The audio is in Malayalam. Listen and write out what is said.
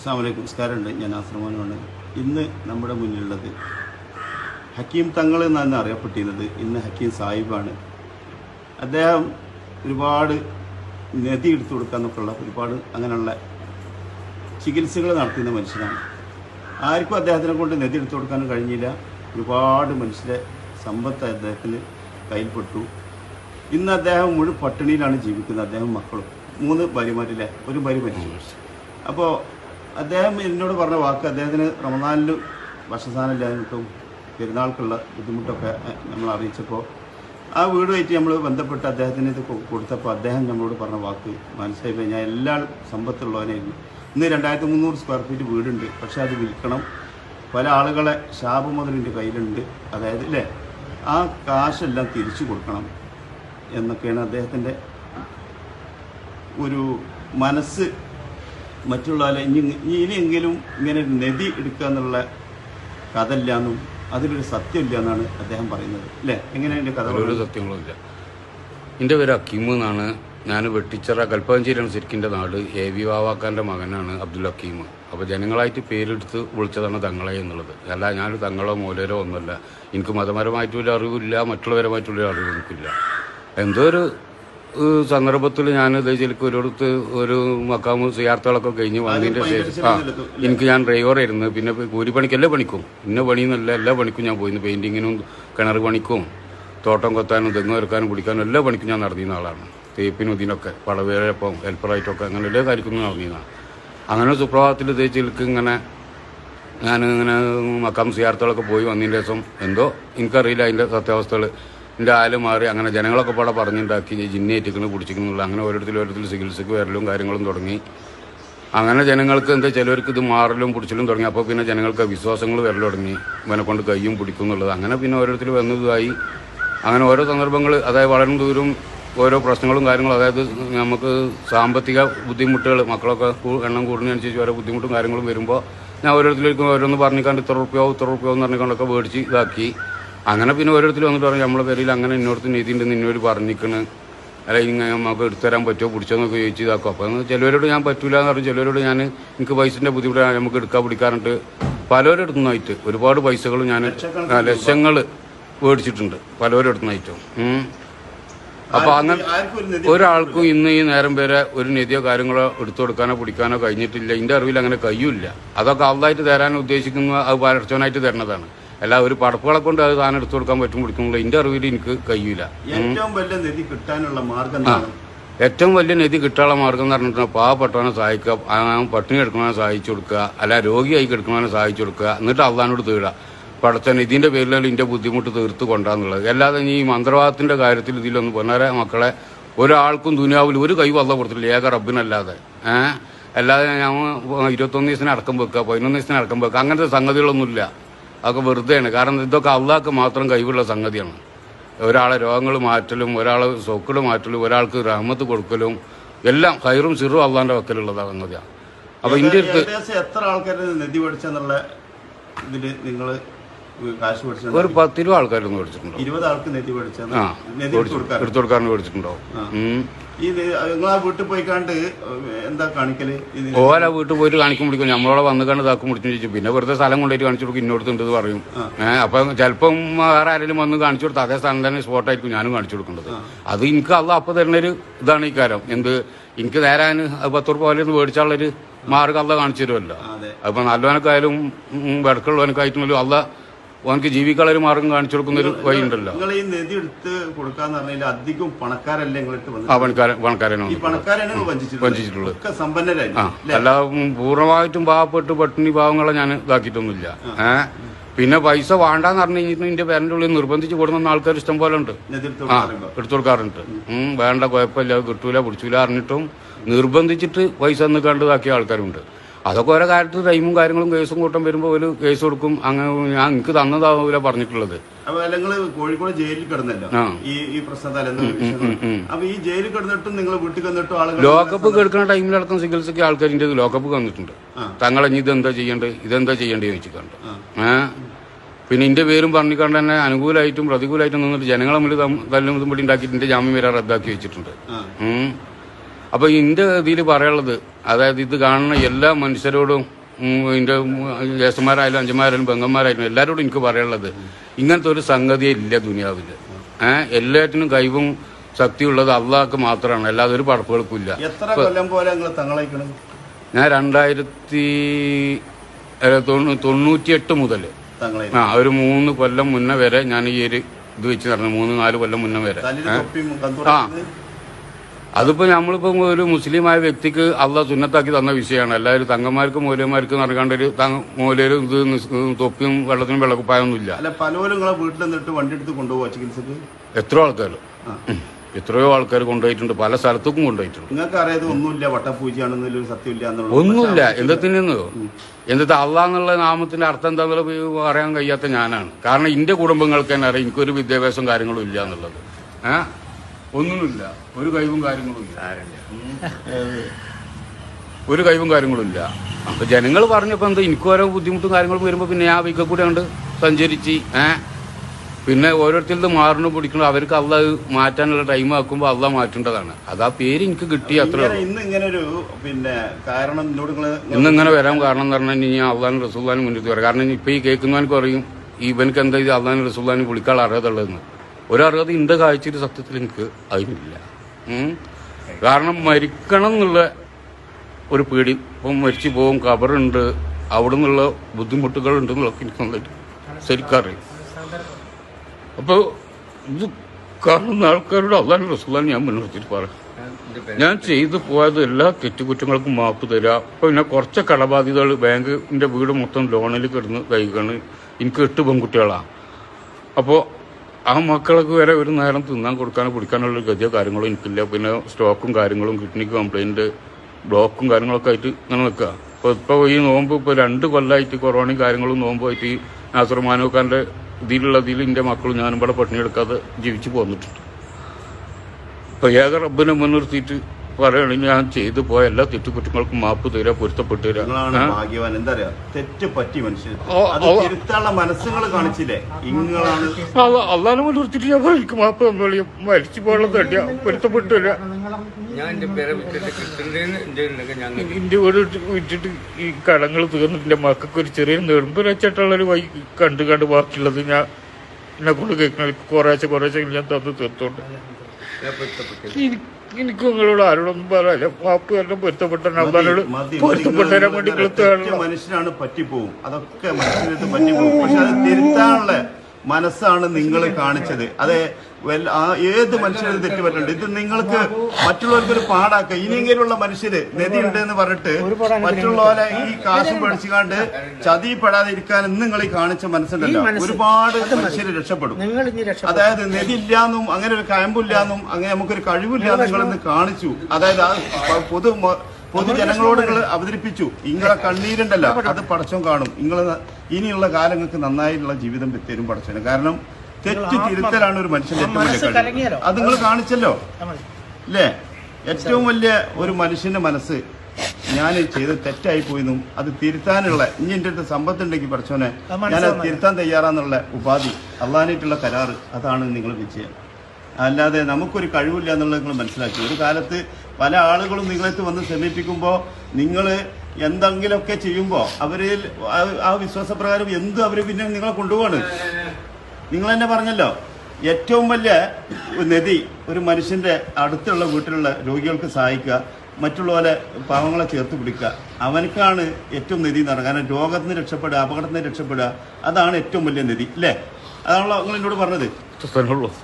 അസ്സാമലൈക്കും നമസ്കാരമുണ്ട് ഞാൻ ആശ്രമമാണ് ഇന്ന് നമ്മുടെ മുന്നിലുള്ളത് ഹക്കീം തങ്ങൾ എന്നാണ് അറിയപ്പെട്ടിരുന്നത്. ഇന്ന് ഹക്കീം സാഹിബാണ്. അദ്ദേഹം ഒരുപാട് നദി എടുത്തു കൊടുക്കാന്നൊക്കെയുള്ള ഒരുപാട് അങ്ങനെയുള്ള ചികിത്സകൾ നടത്തുന്ന മനുഷ്യനാണ്. ആർക്കും അദ്ദേഹത്തിനെ കൊണ്ട് നദി എടുത്തു കൊടുക്കാനും കഴിഞ്ഞില്ല. ഒരുപാട് മനുഷ്യരെ സമ്പത്ത് അദ്ദേഹത്തിന് കയ്യിൽപ്പെട്ടു. ഇന്ന് അദ്ദേഹം മുഴുവൻ പട്ടിണിയിലാണ് ജീവിക്കുന്നത് അദ്ദേഹം മക്കളും. മൂന്ന് ഭാര്യമാരില്ലേ ഒരു ഭാര്യ മരിച്ചു. അപ്പോൾ അദ്ദേഹം എന്നോട് പറഞ്ഞ വാക്ക് അദ്ദേഹത്തിന് റമദാനിൽ ഭക്ഷണസാധനമില്ലാഞ്ഞിട്ടും പെരുന്നാൾക്കുള്ള ബുദ്ധിമുട്ടൊക്കെ നമ്മൾ അറിയിച്ചപ്പോൾ ആ വീടുമായിട്ട് നമ്മൾ ബന്ധപ്പെട്ട് അദ്ദേഹത്തിന് ഇത് കൊടുത്തപ്പോൾ അദ്ദേഹം നമ്മളോട് പറഞ്ഞ വാക്ക് മനസ്സിലായി. ഞാൻ എല്ലാ സമ്പത്തുള്ളവനായിരുന്നു ഇന്ന് രണ്ടായിരത്തി മുന്നൂറ് സ്ക്വയർ ഫീറ്റ് വീടുണ്ട്. പക്ഷേ അത് വിൽക്കണം. പല ആളുകളെ ശാപം മുതൽ എന്റെ കയ്യിലുണ്ട്. അതായത് അല്ലേ ആ കാശെല്ലാം തിരിച്ചു കൊടുക്കണം എന്നൊക്കെയാണ് അദ്ദേഹത്തിന്റെ ഒരു മനസ്സ് മറ്റുള്ളവരെ ഇനി ഇനിയെങ്കിലും ഇങ്ങനെ ഒരു നദി എടുക്കുക എന്നുള്ള കഥ ഇല്ലാന്നും അതിലൊരു സത്യമില്ല എന്നാണ് അദ്ദേഹം പറയുന്നത്. അല്ലേ? എങ്ങനെയാണ് എന്റെ കഥ ഒരു? സത്യങ്ങളുമില്ല. എന്റെ പേര് അക്കീം എന്നാണ്. ഞാൻ വെട്ടിച്ചിറ കൽപ്പകഞ്ചേരിയാണ് ശരിക്കിന്റെ നാട്. എ വി വാവാക്കാന്റെ മകനാണ് അബ്ദുൽ ഹക്കീം അപ്പോൾ ജനങ്ങളായിട്ട് പേരെടുത്ത് വിളിച്ചതാണ് തങ്ങളെ എന്നുള്ളത്. അല്ല ഞാൻ തങ്ങളോ മൂലരോ ഒന്നുമല്ല. എനിക്ക് മതപരമായിട്ടുള്ള അറിവില്ല മറ്റുള്ളവരുമായിട്ടുള്ള അറിവ് എനിക്കില്ല. എന്തോ ഒരു സന്ദർഭത്തിൽ ഞാൻ ശരിക്കും ഒരിടത്ത് ഒരു മക്കാമ് സിയാർത്തകളൊക്കെ കഴിഞ്ഞ് വന്നതിന്റെ ശേഷം ആ എനിക്ക് ഞാൻ ഡ്രൈവറായിരുന്നു പിന്നെ കൂലിപ്പണിക്ക് എല്ലാ പണിക്കും? ഇന്ന പണിയെന്നല്ല എല്ലാ പണിക്കും ഞാൻ പോയിരുന്നു. പെയിന്റിങ്ങിനും കിണർ പണിക്കും തോട്ടം കൊത്താനും തെങ്ങ് വരക്കാനും പിടിക്കാനും എല്ലാ പണിക്കും ഞാൻ നടന്നിരുന്ന ആളാണ്. തേപ്പിനും ഇതിനൊക്കെ പടവേഴപ്പം ഹെൽപ്പറായിട്ടൊക്കെ അങ്ങനെ എല്ലാ കാര്യത്തിനും നടന്നിരുന്ന അങ്ങനെ സുപ്രഭാതത്തിൽ തേച്ചിലേക്ക് ഇങ്ങനെ ഞാൻ ഇങ്ങനെ മക്കാം സിയാർത്തകളൊക്കെ പോയി വന്നതിന്റെ ദിവസം എന്തോ എനിക്കറിയില്ല അതിന്റെ സത്യാവസ്ഥകൾ എന്റെ ആൽ മാറി. അങ്ങനെ ജനങ്ങളൊക്കെ പാടെ പറഞ്ഞുണ്ടാക്കി. ജിന്നേറ്റിക്കണ് പിടിച്ചിക്കുന്നുള്ള അങ്ങനെ ഓരോരുത്തരും ഓരോരുത്തർ ചികിത്സയ്ക്ക് വരലും കാര്യങ്ങളും തുടങ്ങി. അങ്ങനെ ജനങ്ങൾക്ക് എന്താ ചിലവർക്ക് ഇത് മാറലും പിടിച്ചിലും തുടങ്ങി. അപ്പോൾ പിന്നെ ജനങ്ങൾക്ക് വിശ്വാസങ്ങൾ വരൽ തുടങ്ങി. ഇവനെ കൊണ്ട് കയ്യും പിടിക്കും എന്നുള്ളത്. അങ്ങനെ പിന്നെ ഓരോരുത്തർ വന്നതായി അങ്ങനെ ഓരോ സന്ദർഭങ്ങൾ അതായത് വളരും ദൂരം ഓരോ പ്രശ്നങ്ങളും കാര്യങ്ങളും അതായത് നമുക്ക് സാമ്പത്തിക ബുദ്ധിമുട്ടുകൾ മക്കളൊക്കെ എണ്ണം കൂടുന്നതനുസരിച്ച് ഓരോ ബുദ്ധിമുട്ടും കാര്യങ്ങളും വരുമ്പോൾ ഞാൻ ഓരോരുത്തരിലേക്കും ഓരോന്ന് പറഞ്ഞിക്കാണ്ട് ഇത്ര റുപ്യോ ഇത്ര റുപ്യോ എന്ന് പറഞ്ഞിക്കൊണ്ടൊക്കെ മേടിച്ച് ഇതാക്കി. അങ്ങനെ പിന്നെ ഓരോരുത്തർ വന്നിട്ട് പറഞ്ഞു നമ്മളെ പേരിൽ അങ്ങനെ ഇന്നോടത്ത് നീതി ഉണ്ടെന്ന് ഇന്നോട് പറഞ്ഞിരിക്കണ് അല്ല ഇങ്ങനെ നമുക്ക് എടുത്തുതരാൻ പറ്റുമോ പിടിച്ചോന്നൊക്കെ ചോദിച്ചു ഇതാക്കും. അപ്പോൾ ചിലവരോട് ഞാൻ പറ്റൂല എന്ന് പറഞ്ഞു ചിലവരോട് ഞാൻ എനിക്ക് പൈസന്റെ ബുദ്ധിമുട്ടാണ് നമുക്ക് എടുക്കാൻ പിടിക്കാറുണ്ട്. പലവരും എടുത്തുന്നായിട്ട് ഒരുപാട് പൈസകൾ ഞാൻ ലക്ഷങ്ങൾ മേടിച്ചിട്ടുണ്ട് പലവരും എടുത്തുന്നായിട്ടും ഉം. അപ്പോൾ അങ്ങനെ ഒരാൾക്കും ഇന്ന് ഈ നേരം വരെ ഒരു നിധിയോ കാര്യങ്ങളോ എടുത്തു കൊടുക്കാനോ പിടിക്കാനോ കഴിഞ്ഞിട്ടില്ല. എന്റെ അറിവിൽ അങ്ങനെ കഴിയൂല അതൊക്കെ അവതായിട്ട് തരാൻ ഉദ്ദേശിക്കുന്ന അത് പരച്ചവനായിട്ട് തരണതാണ് അല്ല ഒരു പടപ്പുകളെ കൊണ്ട് അത് താൻ എടുത്തു കൊടുക്കാൻ പറ്റും പിടിക്കുന്നില്ല എന്റെ അറിവിൽ എനിക്ക് കഴിയൂല. ഏറ്റവും വലിയ നദി കിട്ടാനുള്ള മാർഗം ഏറ്റവും വലിയ നിധി കിട്ടാനുള്ള മാർഗം എന്ന് പറഞ്ഞിട്ടുണ്ടെങ്കിൽ പാവപ്പെട്ടവനെ സഹായിക്കുക പട്ടിണി എടുക്കുന്നവനെ സഹായിച്ചു കൊടുക്കുക അല്ല രോഗിയായി കിടക്കുന്നവനെ സഹായിച്ചു കൊടുക്കുക എന്നിട്ട് അള്ളഹാനോട് തീടുക. പടച്ച ഇതിന്റെ പേരിലാണ് ഇതിന്റെ ബുദ്ധിമുട്ട് തീർത്ത് കൊണ്ടാന്നുള്ളത്. അല്ലാതെ ഈ മന്ത്രവാദത്തിന്റെ കാര്യത്തിൽ ഇതിലൊന്നും പൊന്നാരെ മക്കളെ ഒരാൾക്കും ദുനിയാവിൽ ഒരു കൈ വല്ല കൊടുത്തില്ല ഏക റബ്ബിനല്ലാതെ. ഏഹ് അല്ലാതെ ഞാൻ ഇരുപത്തൊന്ന് ദിവസത്തിന് അടക്കം വെക്കുക പതിനൊന്ന് ദിവസത്തിന് അടക്കം വെക്കുക അങ്ങനത്തെ സംഗതികളൊന്നുമില്ല. അതൊക്കെ വെറുതെയാണ്. കാരണം ഇതൊക്കെ അള്ളാഹ്ക്ക് മാത്രം കഴിവുള്ള സംഗതിയാണ്. ഒരാളെ രോഗങ്ങൾ മാറ്റലും ഒരാളെ സൗക്കട് മാറ്റലും ഒരാൾക്ക് റഹ്മത്ത് കൊടുക്കലും എല്ലാം ഹൈറും സിറും അള്ളാന്റെ വക്കലുള്ളതാ സംഗതിയാണ് അപ്പൊ ഇന്ത്യ എത്ര ആൾക്കാർ നദി പഠിച്ചെന്നുള്ള ഇതിൽ നിങ്ങൾ കാശ് ഒരു പത്തിരുപത് ആൾക്കാരൊന്നും മേടിച്ചിട്ടുണ്ടോ? ഇരുപത് ആൾക്ക് നെതി ആ എടുത്ത് കൊടുക്കാരന് മേടിച്ചിട്ടുണ്ടാവും വീട്ടിൽ പോയി കണ്ട് എന്താ കാണിക്കൽ? ഓല വീട്ടിൽ പോയിട്ട് കാണിക്കും പിടിക്കും. നമ്മളോടെ വന്ന് കണ്ട് ഇതാക്കും പിടിച്ചു ചോദിച്ചു പിന്നെ വെറുതെ സ്ഥലം കൊണ്ടുപോയിട്ട് കാണിച്ചു കൊടുക്കും. ഇന്നോടത്തുണ്ട് പറയും. ഏഹ് അപ്പൊ ചിലപ്പം വേറെ ആരെങ്കിലും വന്ന് കാണിച്ചു കൊടുത്ത് അതേ സ്ഥലം തന്നെ സ്പോട്ടായിരിക്കും ഞാനും കാണിച്ചു കൊടുക്കേണ്ടത് അത് എനിക്ക് അല്ല അപ്പൊ തരുന്നൊരു ഇതാണ് ഈ കാര്യം. എന്ത്? എനിക്ക് നേരാൻ പത്ത് റുപ്യ പോലെ മേടിച്ചാളൊരു മാർഗം അല്ല കാണിച്ചു തരുമല്ലോ. ആയാലും നല്ലവനക്കായാലും ആയിട്ടുണ്ടല്ലോ അല്ല ഓനക്ക് ജീവിക്കാനുള്ള ഒരു മാർഗം കാണിച്ചു കൊടുക്കുന്ന ഒരു വഴി ഉണ്ടല്ലോ നിങ്ങൾ ഈ നദി എടുത്ത് കൊടുക്കാന്ന് പറഞ്ഞാൽ അധികം പണക്കാരല്ലേ നിങ്ങളിട്ട് ആ വന്നത് പണക്കാരൻ പണക്കാരനോ ഈ പണക്കാരാണ് നിങ്ങൾ വഞ്ചിച്ചിട്ടുള്ളത്. വഞ്ചിച്ചിട്ടുള്ളത്. ഒക്കെ സമ്പന്നരായി. ആ അല്ല? ഉം, പൂർണമായിട്ടും പാവപ്പെട്ട് പട്ടിണി പാവങ്ങളെ ഞാൻ ഇതാക്കിയിട്ടൊന്നുമില്ല. ഏഹ് പിന്നെ പൈസ വേണ്ടാന്ന് പറഞ്ഞു കഴിഞ്ഞാൽ എന്റെ പേരന്റെ ഉള്ളിൽ നിർബന്ധിച്ച് കൊടുക്കുന്ന ആൾക്കാർ ഇഷ്ടം പോലെ ഉണ്ട്. എടുത്ത് ആ കൊടുക്കാറുണ്ടോ? എടുത്തു കൊടുക്കാറുണ്ട്. ഉം, വേണ്ട കുഴപ്പമില്ല കിട്ടൂല പിടിച്ചൂല അറിഞ്ഞിട്ടും നിർബന്ധിച്ചിട്ട് പൈസ ഒന്ന് ഇതാക്കിയ ആൾക്കാരുണ്ട്. അതൊക്കെ ഓരോ കാര്യത്തിൽ ടൈമും കാര്യങ്ങളും കേസും കൂട്ടം വരുമ്പോൾ ഒരു കേസ് കൊടുക്കും. അങ്ങനെ ഞാൻ എനിക്ക് തന്നതാവൂല പറഞ്ഞിട്ടുള്ളത്. കോഴിക്കോട് ജയിലിൽ കിടന്നല്ലോ. ഈ ഈ അപ്പൊ ഈ ജയിലിൽ കിടന്നിട്ടും നിങ്ങൾ വീട്ടിൽ വന്നിട്ടും ആളുകൾ ലോക്കപ്പ് കേൾക്കുന്ന ടൈമിലടക്കം ചികിത്സയ്ക്ക് ആൾക്കാരിന്റെ ലോക്കപ്പ് വന്നിട്ടുണ്ട് തങ്ങൾ തങ്ങളെ ഇനി ഇതെന്താ ചെയ്യേണ്ടത് ഇതെന്താ ചെയ്യേണ്ടത് ചോദിച്ചിട്ടുണ്ട്. ഏഹ് പിന്നെ ഇന്റെ പേരും പറഞ്ഞിക്കൊണ്ട് തന്നെ അനുകൂലമായിട്ടും പ്രതികൂലമായിട്ടും നിന്നിട്ട് ജനങ്ങളെ മുന്നിൽ തം- തല്ലും ഇതും പിടി ഉണ്ടാക്കിയിട്ട് ജാമ്യം വരെ റദ്ദാക്കി വെച്ചിട്ടുണ്ട്. ആ. ഉം. അപ്പൊ ഇതിന്റെ ഇതിൽ പറയാനുള്ളത് അതായത് ഇത് കാണുന്ന എല്ലാ മനുഷ്യരോടും ഇതിന്റെ ജ്യേഷ്ഠന്മാരായാലും അഞ്ചന്മാരായാലും പെങ്ങന്മാരായാലും എല്ലാവരോടും എനിക്ക് പറയാനുള്ളത് ഇങ്ങനത്തെ ഒരു സംഗതിയെ ഇല്ല ദുനിയാവിൽ ഏഹ് എല്ലാറ്റിനും കഴിവും ശക്തിയുള്ളത് അള്ളാഹ്ക്ക് മാത്രമാണ് അല്ലാതെ ഒരു പടപ്പുകൾക്കും ഇല്ല ഞാൻ രണ്ടായിരത്തി തൊണ്ണൂറ്റിയെട്ട് മുതൽ ആ ഒരു മൂന്ന് കൊല്ലം മുന്നേ വരെ ഞാൻ ഈ ഒരു ഇത് വെച്ച് നടന്നു മൂന്ന് നാല് കൊല്ലം മുന്നേ വരെ? ആ. കന്തൂറ അതിപ്പോ നമ്മളിപ്പോ ഒരു മുസ്ലിമായ വ്യക്തിക്ക് അള്ള സുന്നത്താക്കി തന്ന വിഷയമാണ്. എല്ലാവരും തങ്ങന്മാർക്കും മൂലന്മാർക്കും നടക്കാണ്ട് ഒരു മൂലരും ഇത് തൊപ്പിയും വെള്ളത്തിനും വെള്ളക്കുപ്പായൊന്നുമില്ല അല്ല പലരും നിങ്ങളെ വീട്ടിൽ നിന്നിട്ട് വണ്ടി എടുത്ത് ചികിത്സക്ക്? എത്രയോ ആൾക്കാർ എത്രയോ ആൾക്കാർ കൊണ്ടുപോയിട്ടുണ്ട്. പല സ്ഥലത്തേക്കും കൊണ്ടുപോയിട്ടുണ്ട്. നിങ്ങൾക്ക് അറിയാതെ ഒന്നുമില്ല വട്ടപ്പൂജയാണെന്നൊരു സത്യമില്ല ഒന്നുമില്ല. എന്നിട്ട് അള്ളാന്നുള്ള നാമത്തിന്റെ അർത്ഥം എന്താണെന്നുള്ള പറയാൻ കഴിയാത്ത ഞാനാണ്. കാരണം എന്റെ കുടുംബങ്ങൾക്ക് തന്നെ അറിയാം. എനിക്കൊരു വിദ്യാഭ്യാസം കാര്യങ്ങളും ഇല്ല എന്നുള്ളത്. ഏ? ഒന്നുമില്ല. ഒരു കഴിവും കാര്യങ്ങളും ഇല്ല. ഒരു കഴിവും കാര്യങ്ങളും ഇല്ല. അപ്പൊ ജനങ്ങൾ പറഞ്ഞപ്പോ എന്താ എനിക്ക് ഓരോ ബുദ്ധിമുട്ടും കാര്യങ്ങളും വരുമ്പോ പിന്നെ ആ വീക്ക കൂടെ ഉണ്ട് സഞ്ചരിച്ച് ഏ? പിന്നെ ഓരോരുത്തരുടെ മാറണ പിടിക്കണം. അവർക്ക് അള്ള മാറ്റാനുള്ള ടൈം ആക്കുമ്പോൾ അള്ള മാറ്റേണ്ടതാണ്. അത് ആ പേര് എനിക്ക് കിട്ടി അത്ര ഇന്ന് ഇങ്ങനെ ഒരു പിന്നെ കാരണം ഇന്ന് ഇങ്ങനെ വരാൻ കാരണം എന്ന് പറഞ്ഞാൽ ഇനി അള്ളാൻ റസൂല്ലാനും മുന്നിട്ട് വരാം. കാരണം ഇപ്പൊ ഈ കേൾക്കുന്നവനക്ക് ഈ ഇവനക്ക് എന്താ ഇത് അള്ളാൻ റസൂല്ലാനും വിളിക്കാൻ ഒരു അർഹത ഇന്ത കാഴ്ചയിൽ സത്യത്തിൽ എനിക്ക് അതിനില്ല. കാരണം മരിക്കണം എന്നുള്ള ഒരു പേടി. ഇപ്പം മരിച്ചു പോകും കബറുണ്ട് അവിടെ നിന്നുള്ള ബുദ്ധിമുട്ടുകൾ ഉണ്ടെന്നുള്ളതൊക്കെ എനിക്ക് നന്നായിട്ട് ശരിക്കറിയും. അപ്പോൾ ഇത് കാണുന്ന ആൾക്കാരോട് അതാണ് റസൂല്ലാനും ഞാൻ മുൻനിർത്തിയിട്ട് പറയാം ഞാൻ ചെയ്തു പോയത് എല്ലാ തെറ്റുകുറ്റങ്ങൾക്കും മാപ്പ് തരാ. പിന്നെ കുറച്ച് കടബാധ്യതകൾ ബാങ്കിന്റെ വീട് മൊത്തം ലോണിൽ കിടന്ന് കഴിക്കാണ് എനിക്ക് എട്ട് പെൺകുട്ടികളാണ് അപ്പോൾ ആ മക്കൾക്ക് വരെ ഒരു നേരം തിന്നാൻ കൊടുക്കാനോ പിടിക്കാനുള്ള ഗതിയോ കാര്യങ്ങളോ എനിക്കില്ല. പിന്നെ സ്റ്റോക്കും കാര്യങ്ങളും കിഡ്നി കംപ്ലൈന്റ് ബ്ലോക്കും കാര്യങ്ങളൊക്കെ ആയിട്ട് ഇങ്ങനെ നിൽക്കുക. അപ്പോൾ ഇപ്പോൾ ഈ നോമ്പ് ഇപ്പോൾ രണ്ട് കൊല്ലമായിട്ട് കൊറോണയും കാര്യങ്ങളും നോമ്പുമായിട്ട് നാസർ ഇതിലുള്ള ഇതിൽ എന്റെ മക്കളും ഞാനും ഇവിടെ പട്ടിണി എടുക്കാതെ ജീവിച്ചു പോന്നിട്ടുണ്ട്. അപ്പോൾ ഏക റബ്ബിനെ മുൻനിർത്തിയിട്ട് പറയുകയാണെങ്കിൽ ഞാൻ ചെയ്തു പോയ എല്ലാ തെറ്റുകുറ്റങ്ങൾക്കും മാപ്പ് തീരാ പൊരുത്തപ്പെട്ടു തരാ. ഭാഗ്യവാൻ. എന്താ പറയാ തെറ്റ് പറ്റി മനുഷ്യൻ മനസ്സുകൾ കാണിച്ചില്ലേ? ഇങ്ങളാണ് ഞാൻ എനിക്ക് മാപ്പ് തന്നോളി മരിച്ചു പോയുള്ള തട്ടിയ പൊരുത്തപ്പെട്ടു തരാ. ഞാൻ എന്റെ വീട് വിറ്റിട്ട് ഈ കടങ്ങൾ തീർന്നിട്ട് എന്റെ മക്കൾക്ക് ഒരു ചെറിയ നെടുമ്പ് വെച്ചിട്ടുള്ളൊരു വൈ കണ്ട് കണ്ട് ബാക്കിയുള്ളത് ഞാൻ എന്നെ കൊണ്ട് കേൾക്കുന്ന കുറേശ്ശെ കുറേശ്ശെ ഞാൻ തന്നു തീർത്തോണ്ട്. എനിക്ക് എനിക്ക് നിങ്ങളോട് ആരോടൊന്നും പറയാനില്ല മാപ്പ് എല്ലാം പൊരുത്തപ്പെട്ട അള്ളാനോട് മതി, മതി. പൊരുത്തപ്പെട്ടു തരാൻ വേണ്ടി മനുഷ്യനാണ് പറ്റിപ്പോവും. അതൊക്കെ മനുഷ്യനടുത്ത് പറ്റിപ്പോവും. പക്ഷെ അത് തിരുത്താനുള്ള മനസ്സാണ് നിങ്ങൾ കാണിച്ചത്. അതെ ആ ഏത് മനുഷ്യരും തെറ്റ് പറ്റുന്നുണ്ട് ഇത് നിങ്ങൾക്ക് മറ്റുള്ളവർക്ക് ഒരു പാടാക്കുക ഇനിയെങ്കിലുള്ള മനുഷ്യര് നദി ഉണ്ട് എന്ന് പറഞ്ഞിട്ട് മറ്റുള്ളവരെ ഈ കാശും പഠിച്ചുകാണ്ട് ചതിപ്പെടാതെ ഇരിക്കാൻ ഇന്ന് നിങ്ങൾ ഈ കാണിച്ച മനസ്സുണ്ടല്ലോ. ഒരുപാട് മനുഷ്യര് രക്ഷപ്പെടും. അതായത് നദി ഇല്ലാന്നും അങ്ങനെ ഒരു കയമ്പില്ലാന്നും അങ്ങനെ നമുക്കൊരു കഴിവില്ലാന്നും നിങ്ങളെന്ന് കാണിച്ചു. അതായത് ആ പൊതു പൊതുജനങ്ങളോട് നിങ്ങൾ അവതരിപ്പിച്ചു. ഇങ്ങളെ കണ്ണീരുണ്ടല്ലോ. അത് പടച്ചോൻ കാണും. നിങ്ങൾ ഇനിയുള്ള കാലങ്ങൾക്ക് നന്നായിട്ടുള്ള ജീവിതം തരും പടച്ചോന്. കാരണം തെറ്റ് തിരുത്തലാണ് ഒരു മനുഷ്യന്റെ ഏറ്റവും വലിയ കഴിവ്. അത് നിങ്ങൾ കാണിച്ചല്ലോ. അല്ലേ ഏറ്റവും വലിയ ഒരു മനുഷ്യന്റെ മനസ്സ് ഞാൻ ചെയ്ത് തെറ്റായി പോയെന്നും അത് തിരുത്താനുള്ള ഇനി എന്റെ അടുത്ത് സമ്പത്തുണ്ടെങ്കിൽ പഠിച്ചോനെ ഞാൻ അത് തിരുത്താൻ തയ്യാറാന്നുള്ള ഉപാധി അള്ളാനായിട്ടുള്ള കരാറ് അതാണ് നിങ്ങൾ വിജയം. അല്ലാതെ നമുക്കൊരു കഴിവില്ല എന്നുള്ളത് നിങ്ങൾ മനസ്സിലാക്കി. ഒരു കാലത്ത് പല ആളുകളും നിങ്ങളെത്ത് വന്ന് സമീപിക്കുമ്പോൾ നിങ്ങൾ എന്തെങ്കിലുമൊക്കെ ചെയ്യുമ്പോൾ അവരിൽ ആ- വിശ്വാസപ്രകാരം എന്ത് അവർ പിന്നെ നിങ്ങളെ കൊണ്ടുപോവാണ്? നിങ്ങൾ തന്നെ പറഞ്ഞല്ലോ ഏറ്റവും വലിയ നദി ഒരു മനുഷ്യന്റെ അടുത്തുള്ള വീട്ടിലുള്ള രോഗികൾക്ക് സഹായിക്കുക മറ്റുള്ളവരെ പാവങ്ങളെ ചേർത്ത് പിടിക്കുക. അവനക്കാണ് ഏറ്റവും നദി എന്ന് കാരണം രോഗത്തിൽ നിന്ന് രക്ഷപ്പെടുക അപകടത്തിൽ നിന്ന് രക്ഷപ്പെടുക അതാണ് ഏറ്റവും വലിയ നദി അല്ലേ? അതാണല്ലോ നിങ്ങൾ എന്നോട് പറഞ്ഞത്.